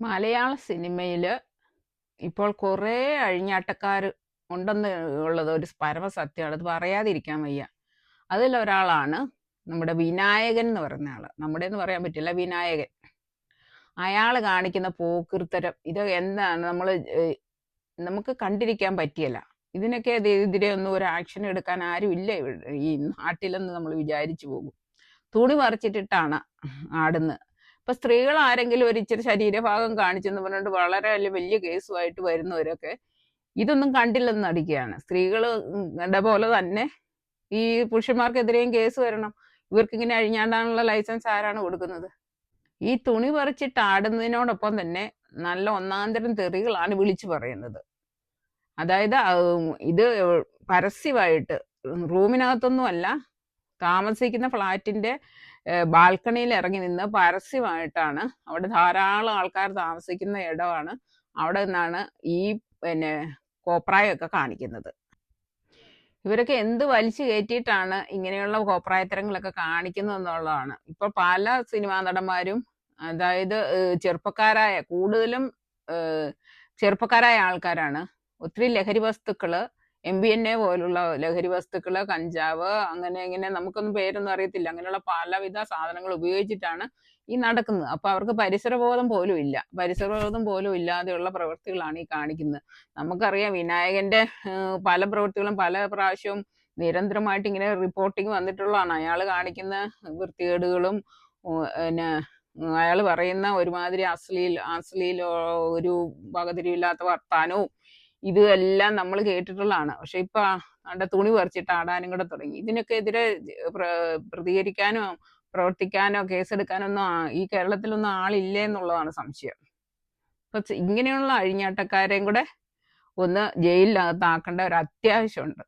മലയാള സിനിമയിൽ ഇപ്പോൾ കുറേ അഴിഞ്ഞാട്ടക്കാർ ഉണ്ടെന്ന് ഉള്ളത് ഒരു പരമസത്യമാണ് അത് പറയാതിരിക്കാൻ വയ്യ. അതിലൊരാളാണ് നമ്മുടെ വിനായകൻ എന്ന് പറയുന്ന ആൾ നമ്മുടെ എന്ന് പറയാൻ പറ്റില്ല വിനായകൻ. അയാൾ കാണിക്കുന്ന പോക്കിർത്തരം ഇത് എന്താണ് നമ്മൾ നമുക്ക് കണ്ടിരിക്കാൻ പറ്റിയല്ല. ഇതിനൊക്കെ ഇത് എതിരെ ഒന്നും ഒരു ആക്ഷൻ എടുക്കാൻ ആരും ഇല്ല ഈ നാട്ടിലെന്ന് നമ്മൾ വിചാരിച്ചു പോകും. തുണി മറിച്ചിട്ടിട്ടാണ് ആടുന്നത് ഇപ്പൊ സ്ത്രീകൾ ആരെങ്കിലും ഒരു ഇച്ചിരി ശരീരഭാഗം കാണിച്ചെന്ന് പറഞ്ഞുകൊണ്ട് വളരെ വലിയ വലിയ കേസുമായിട്ട് വരുന്നവരൊക്കെ ഇതൊന്നും കണ്ടില്ലെന്ന് നടിക്കുകയാണ്. സ്ത്രീകൾ പോലെ തന്നെ ഈ പുരുഷന്മാർക്കെതിരെയും കേസ് വരണം. ഇവർക്ക് ഇങ്ങനെ അഴിഞ്ഞാണ്ടാനുള്ള ലൈസൻസ് ആരാണ് കൊടുക്കുന്നത്? ഈ തുണി പറിച്ചിട്ട് ആടുന്നതിനോടൊപ്പം തന്നെ നല്ല ഒന്നാന്തരം തെറികളാണ് വിളിച്ചു പറയുന്നത്. അതായത് ഇത് പരസ്യമായിട്ട് റൂമിനകത്തൊന്നും അല്ല താമസിക്കുന്ന ഫ്ലാറ്റിന്റെ ബാൽക്കണിയിൽ ഇറങ്ങി നിന്ന് പരസ്യമായിട്ടാണ് അവിടെ ധാരാളം ആൾക്കാർ താമസിക്കുന്ന ഇടമാണ് അവിടെ നിന്നാണ് ഈ പിന്നെ കോപ്രായമൊക്കെ കാണിക്കുന്നത്. ഇവരൊക്കെ എന്ത് വലിച്ചു കയറ്റിയിട്ടാണ് ഇങ്ങനെയുള്ള കോപ്രായത്തരങ്ങളൊക്കെ കാണിക്കുന്നത് എന്നുള്ളതാണ് ഇപ്പൊ പല സിനിമാ നടന്മാരും അതായത് ചെറുപ്പക്കാരായ കൂടുതലും ചെറുപ്പക്കാരായ ആൾക്കാരാണ് ഒത്തിരി ലഹരി വസ്തുക്കൾ എം ബി എൻ എ പോലുള്ള ലഹരി വസ്തുക്കൾ കഞ്ചാവ് അങ്ങനെ ഇങ്ങനെ നമുക്കൊന്നും പേരൊന്നും അറിയത്തില്ല. അങ്ങനെയുള്ള പലവിധ സാധനങ്ങൾ ഉപയോഗിച്ചിട്ടാണ് ഈ നടക്കുന്നത്. അപ്പൊ അവർക്ക് പരിസരബോധം പോലും ഇല്ല. പരിസരബോധം പോലും ഇല്ലാതെയുള്ള പ്രവൃത്തികളാണ് ഈ കാണിക്കുന്നത്. നമുക്കറിയാം വിനായകന്റെ പല പ്രവൃത്തികളും പല പ്രാവശ്യവും നിരന്തരമായിട്ട് ഇങ്ങനെ റിപ്പോർട്ടിങ് വന്നിട്ടുള്ളതാണ്. അയാൾ കാണിക്കുന്ന വൃത്തികേടുകളും പിന്നെ അയാൾ പറയുന്ന ഒരുമാതിരി അശ്ലീൽ അശ്ലീല ഒരു വകതിരിവില്ലാത്ത വർത്താനവും ഇതെല്ലാം നമ്മൾ കേട്ടിട്ടുള്ളതാണ്. പക്ഷെ ഇപ്പൊ അവിടെ തുണി പറിച്ചിട്ട് ആടാനും കൂടെ തുടങ്ങി. ഇതിനൊക്കെ എതിരെ പ്ര- പ്രതികരിക്കാനോ പ്രവർത്തിക്കാനോ കേസെടുക്കാനോ ഒന്നും ഈ കേരളത്തിലൊന്നും ആളില്ലേ എന്നുള്ളതാണ് സംശയം. അപ്പൊ ഇങ്ങനെയുള്ള അഴിഞ്ഞാട്ടക്കാരെയും കൂടെ ഒന്ന് ജയിലിനകത്താക്കേണ്ട ഒരു അത്യാവശ്യമുണ്ട്.